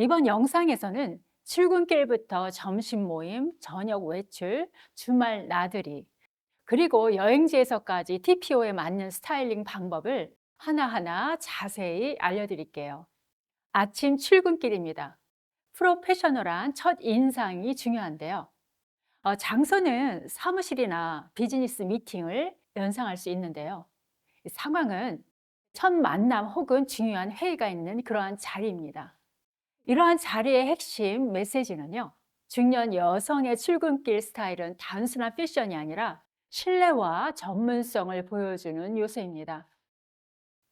이번 영상에서는 출근길부터 점심 모임, 저녁 외출, 주말 나들이, 그리고 여행지에서까지 TPO에 맞는 스타일링 방법을 하나하나 자세히 알려드릴게요. 아침 출근길입니다. 프로페셔널한 첫 인상이 중요한데요. 어, 장소는 사무실이나 비즈니스 미팅을 연상할 수 있는데요. 이 상황은 첫 만남 혹은 중요한 회의가 있는 그러한 자리입니다. 이러한 자리의 핵심 메시지는요. 중년 여성의 출근길 스타일은 단순한 패션이 아니라 신뢰와 전문성을 보여주는 요소입니다.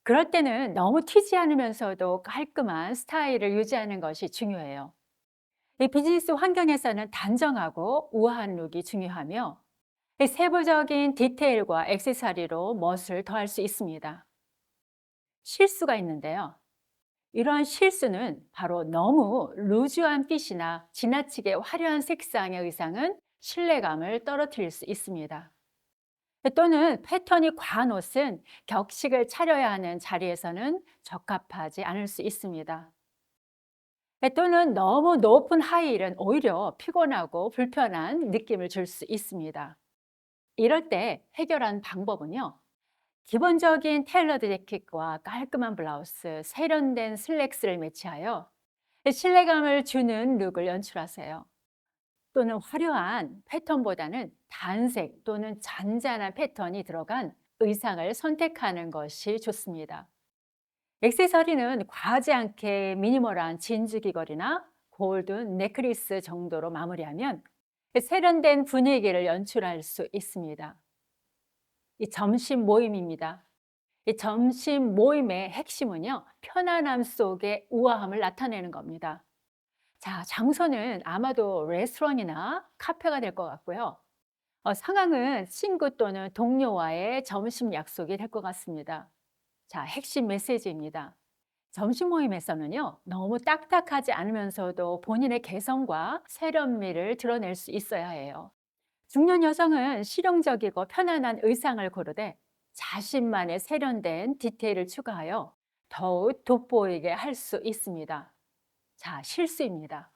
그럴 때는 너무 튀지 않으면서도 깔끔한 스타일을 유지하는 것이 중요해요. 이 비즈니스 환경에서는 단정하고 우아한 룩이 중요하며 이 세부적인 디테일과 액세서리로 멋을 더할 수 있습니다. 실수가 있는데요. 이러한 실수는 바로 너무 루즈한 핏이나 지나치게 화려한 색상의 의상은 신뢰감을 떨어뜨릴 수 있습니다. 또는 패턴이 과한 옷은 격식을 차려야 하는 자리에서는 적합하지 않을 수 있습니다. 또는 너무 높은 하이힐은 오히려 피곤하고 불편한 느낌을 줄 수 있습니다. 이럴 때 해결한 방법은요. 기본적인 테일러드 재킷과 깔끔한 블라우스, 세련된 슬랙스를 매치하여 신뢰감을 주는 룩을 연출하세요. 또는 화려한 패턴보다는 단색 또는 잔잔한 패턴이 들어간 의상을 선택하는 것이 좋습니다. 액세서리는 과하지 않게 미니멀한 진주 귀걸이나 골든 넥클리스 정도로 마무리하면 세련된 분위기를 연출할 수 있습니다. 이 점심 모임입니다. 이 점심 모임의 핵심은요, 편안함 속에 우아함을 나타내는 겁니다. 자, 장소는 아마도 레스토랑이나 카페가 될 것 같고요. 어, 상황은 친구 또는 동료와의 점심 약속이 될 것 같습니다. 자, 핵심 메시지입니다. 점심 모임에서는요, 너무 딱딱하지 않으면서도 본인의 개성과 세련미를 드러낼 수 있어야 해요. 중년 여성은 실용적이고 편안한 의상을 고르되 자신만의 세련된 디테일을 추가하여 더욱 돋보이게 할 수 있습니다. 자, 실수입니다.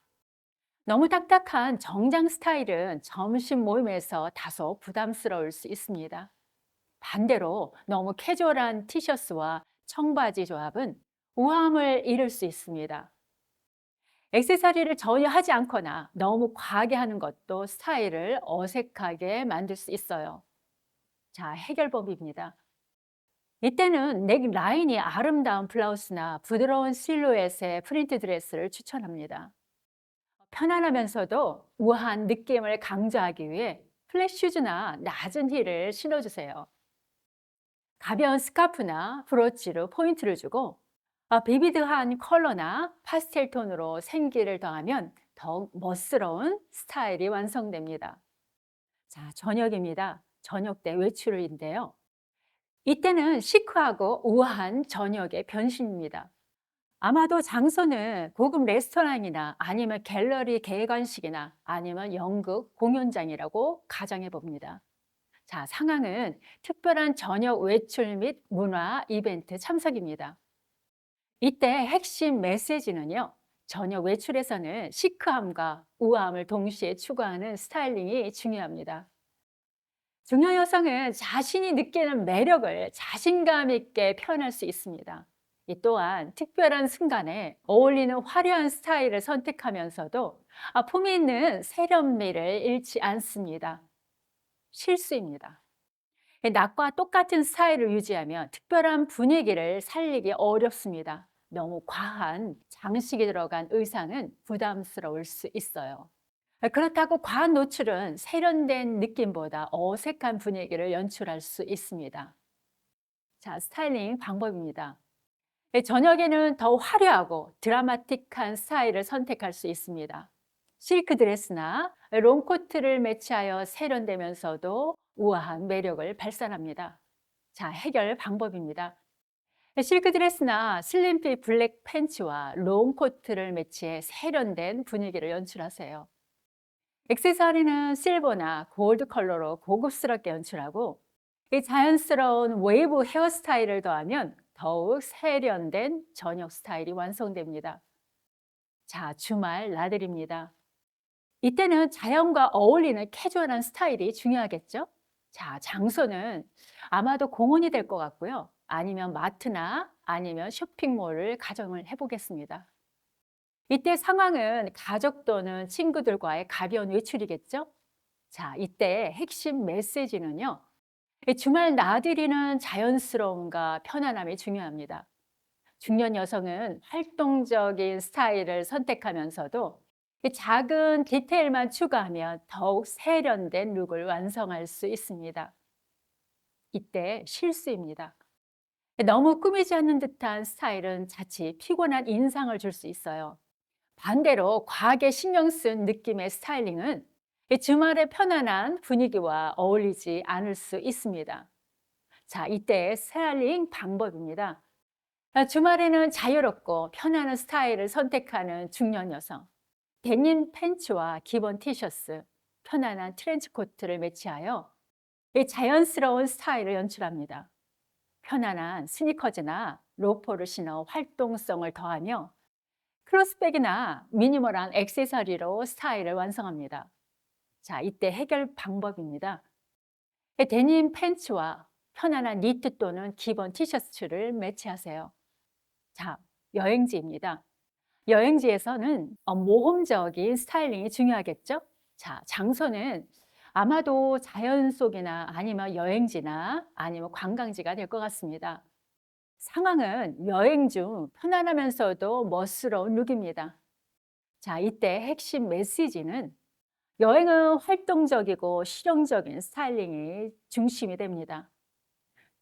너무 딱딱한 정장 스타일은 점심 모임에서 다소 부담스러울 수 있습니다. 반대로 너무 캐주얼한 티셔츠와 청바지 조합은 우아함을 잃을 수 있습니다. 액세서리를 전혀 하지 않거나 너무 과하게 하는 것도 스타일을 어색하게 만들 수 있어요. 자, 해결법입니다. 이때는 넥 라인이 아름다운 블라우스나 부드러운 실루엣의 프린트 드레스를 추천합니다. 편안하면서도 우아한 느낌을 강조하기 위해 플랫 슈즈나 낮은 힐을 신어주세요. 가벼운 스카프나 브로치로 포인트를 주고 어, 비비드한 컬러나 파스텔 톤으로 생기를 더하면 더욱 멋스러운 스타일이 완성됩니다. 자, 저녁입니다. 저녁 때 외출인데요. 이때는 시크하고 우아한 저녁의 변신입니다. 아마도 장소는 고급 레스토랑이나 아니면 갤러리 개관식이나 아니면 연극 공연장이라고 가정해 봅니다. 자, 상황은 특별한 저녁 외출 및 문화 이벤트 참석입니다. 이때 핵심 메시지는요. 저녁 외출에서는 시크함과 우아함을 동시에 추구하는 스타일링이 중요합니다. 중년 여성은 자신이 느끼는 매력을 자신감 있게 표현할 수 있습니다. 이 또한 특별한 순간에 어울리는 화려한 스타일을 선택하면서도 아, 품위 있는 세련미를 잃지 않습니다. 실수입니다. 낮과 똑같은 스타일을 유지하면 특별한 분위기를 살리기 어렵습니다. 너무 과한 장식이 들어간 의상은 부담스러울 수 있어요. 그렇다고 과한 노출은 세련된 느낌보다 어색한 분위기를 연출할 수 있습니다. 자, 스타일링 방법입니다. 저녁에는 더 화려하고 드라마틱한 스타일을 선택할 수 있습니다. 실크 드레스나 롱코트를 매치하여 세련되면서도 우아한 매력을 발산합니다. 자, 해결 방법입니다. 실크 드레스나 슬림핏 블랙 팬츠와 롱 코트를 매치해 세련된 분위기를 연출하세요. 액세서리는 실버나 골드 컬러로 고급스럽게 연출하고 이 자연스러운 웨이브 헤어스타일을 더하면 더욱 세련된 저녁 스타일이 완성됩니다. 자, 주말 나들입니다. 이때는 자연과 어울리는 캐주얼한 스타일이 중요하겠죠? 자, 장소는 아마도 공원이 될 것 같고요. 아니면 마트나 아니면 쇼핑몰을 가정을 해보겠습니다. 이때 상황은 가족 또는 친구들과의 가벼운 외출이겠죠? 자, 이때 핵심 메시지는요. 이 주말 나들이는 자연스러움과 편안함이 중요합니다. 중년 여성은 활동적인 스타일을 선택하면서도 이 작은 디테일만 추가하면 더욱 세련된 룩을 완성할 수 있습니다. 이때 실수입니다. 너무 꾸미지 않는 듯한 스타일은 자칫 피곤한 인상을 줄 수 있어요. 반대로 과하게 신경 쓴 느낌의 스타일링은 이 주말의 편안한 분위기와 어울리지 않을 수 있습니다. 자, 이때 스타일링 방법입니다. 아, 주말에는 자유롭고 편안한 스타일을 선택하는 중년 여성. 데님 팬츠와 기본 티셔츠, 편안한 트렌치 코트를 매치하여 이 자연스러운 스타일을 연출합니다. 편안한 스니커즈나 로퍼를 신어 활동성을 더하며 크로스백이나 미니멀한 액세서리로 스타일을 완성합니다. 자, 이때 해결 방법입니다. 데님 팬츠와 편안한 니트 또는 기본 티셔츠를 매치하세요. 자, 여행지입니다. 여행지에서는 어, 모험적인 스타일링이 중요하겠죠? 자, 장소는 아마도 자연 속이나 아니면 여행지나 아니면 관광지가 될 것 같습니다. 상황은 여행 중 편안하면서도 멋스러운 룩입니다. 자, 이때 핵심 메시지는 여행은 활동적이고 실용적인 스타일링이 중심이 됩니다.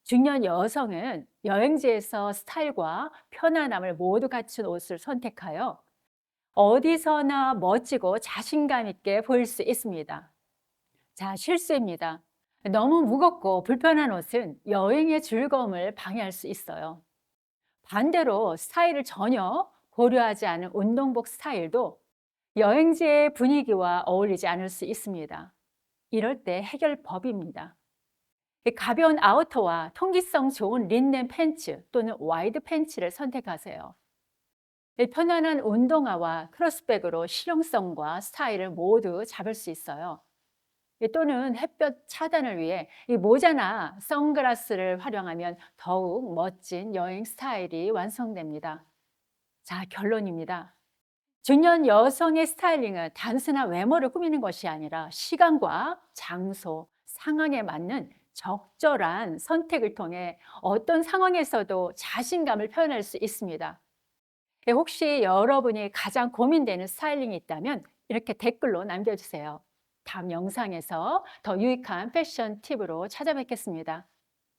중년 여성은 여행지에서 스타일과 편안함을 모두 갖춘 옷을 선택하여 어디서나 멋지고 자신감 있게 보일 수 있습니다. 자, 실수입니다. 너무 무겁고 불편한 옷은 여행의 즐거움을 방해할 수 있어요. 반대로 스타일을 전혀 고려하지 않은 운동복 스타일도 여행지의 분위기와 어울리지 않을 수 있습니다. 이럴 때 해결법입니다. 가벼운 아우터와 통기성 좋은 린넨 팬츠 또는 와이드 팬츠를 선택하세요. 편안한 운동화와 크로스백으로 실용성과 스타일을 모두 잡을 수 있어요. 또는 햇볕 차단을 위해 이 모자나 선글라스를 활용하면 더욱 멋진 여행 스타일이 완성됩니다. 자, 결론입니다. 중년 여성의 스타일링은 단순한 외모를 꾸미는 것이 아니라 시간과 장소, 상황에 맞는 적절한 선택을 통해 어떤 상황에서도 자신감을 표현할 수 있습니다. 혹시 여러분이 가장 고민되는 스타일링이 있다면 이렇게 댓글로 남겨주세요. 다음 영상에서 더 유익한 패션 팁으로 찾아뵙겠습니다.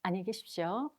안녕히 계십시오.